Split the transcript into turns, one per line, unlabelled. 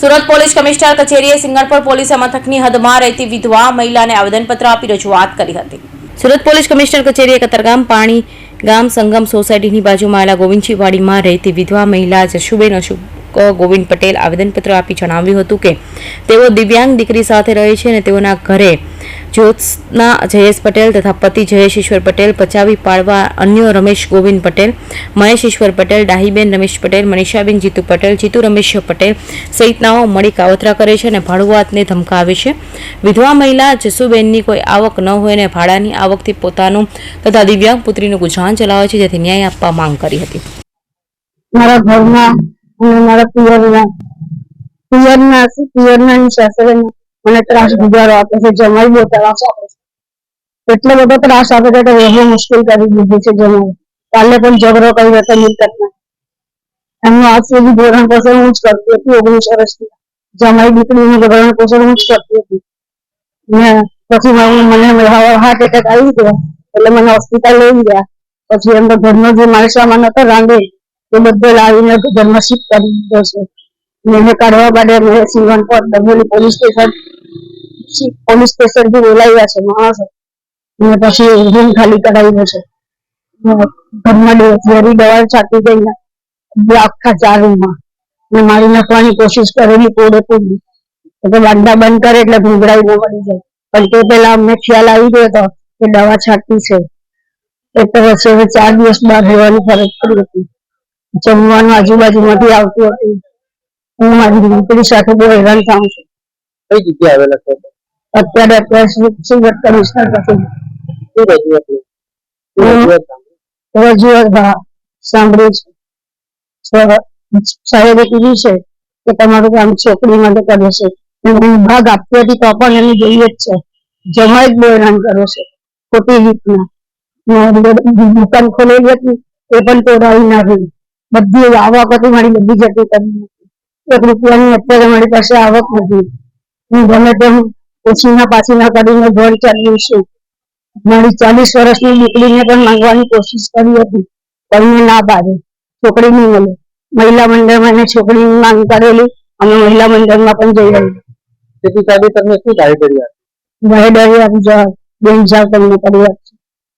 Surat police commissioner કચેરીએ Singanpur police મથકની હદમાં રહેતી વિધવા મહિલાને આવેદનપત્ર આપી રજૂઆત કરી હતી. સુરત પોલીસ કમિશનર કચેરીએ કતરગામ પાણી ગામ સંગમ સોસાયટીની બાજુમાં આવેલા ગોવિંદજીવાડીમાં રહેતી વિધવા મહિલા જશુબેન અશુક ગોવિંદ પટેલ આવેદનપત્ર આપી જણાવ્યું હતું કે તેઓ દિવ્યાંગ દીકરી સાથે રહે છે અને તેઓના ઘરે જ્યોત્સના જયેશ પટેલ તથા પતિ જયેશ ઈશ્વર પટેલ, પચાવી પાડવા અન્ય રમેશ ગોવિંદ પટેલ મહેશ ઈશ્વર પટેલ, ડાહીબેન રમેશ પટેલ, મનીષાબેન જીતુ પટેલ, જીતુ રમેશ પટેલ સહિતનાઓ મળી કાવતરા કરે છે અને ભાડુઆતને ધમકાવે છે. વિધવા મહિલા જસુબેનની કોઈ આવક ન હોય અને ભાડાની આવકથી પોતાનું તથા દિવ્યાંગ પુત્રીનું ગુજરાન ચલાવે છે, જેથી ન્યાય આપવા માંગ કરી હતી.
મારા અને મારા પિયરના પિયરના પિયરના ની સાસરેના મને ત્રાસ ગુજારો આપે છે જમાઈ બહુ ત્રાસ આપે છે એટલો બધો ત્રાસ આપે છે કે રહેવું મુશ્કેલ કરી દીધું છે જમાઈ કાલે પણ ઝઘડો કર્યો હતો મિલકતમાં એમનું આજ સુધી ભરણ પોષણ હું જ કરતી હતી ઓગણીસ વર્ષથી જમાઈ દીકરીનું ભરણ પોષણ હું જ કરતી હતી ને પછી મારું મને હાર્ટ એટેક આવી ગયો એટલે મને હોસ્પિટલ લઈ ગયા પછી એમનો ઘરનો જે માલ સામાન હતો રાંધે એ બધો લાવીને ઘરમાં શિફ્ટ કરી દીધો છે. એને કાઢવા માટે મેં સીવન ડભોલી પોલીસ સ્ટેશન પોલીસ સ્ટેશનથી બોલાવ્યા છે, માણસો. અને પછી રૂમ ખાલી કરાવ્યો છે. ઘરમાં ઝેરી દવા છાંટી ગઈ આખા ચાર રૂમમાં. ને મારી નાખવાની કોશિશ કરેલી કોડે પૂરી એટલે બાંધા બંધ કરે એટલે ભૂંગળાઈ ન મળી જાય. પણ તે પેલા અમને ખ્યાલ આવી ગયો હતો કે દવા છાંટવી છે. એટલે પછી ચાર દિવસ બહાર રહેવાની ફરજ પડી હતી. જમવાનું આજુબાજુમાંથી આવતું હતું હું મારી દીકરી સાથે બહુ હેરાન થાઉં છું.
કઈ જગ્યાએ આવેલા છો?
અત્યારે અત્યારે સુ- સુરત કમિશનર પાસે.
રજૂઆત સાંભળી?
છે. સાહેબે કીધું છે કે તમારું કામ છોકરી માટે કરે છે. હું ભાગ આપતી હતી તો પણ એને જોઈએ જ છે. જમાય જ બહુ હેરાન કરે છે. ખોટી રીતના. દુકાન ખોલેલી હતી એ પણ તોડાવી નાખી. બધી આવક હતી મારી બધી જતી એક રૂપિયાની અત્યારે મારી પાસે આવક નથી. હું ગમે તેમ ઓછીના પાછીના કરીને ઘર ચાલ્યું છું. મારી ચાલીસ વર્ષની દીકરીને પણ માંગવાની કોશિશ કરી હતી પણ ના પાડે. છોકરી નહીં મળે. મહિલા મંડળમાં એને છોકરીની માંગ કરેલી અમે મહિલા મંડળમાં પણ જઈ આવી.
તેથી સાહેબે તમને શું જાહેર કર્યા
બે આપી જાઓ બેન જાઓ તમને કરી.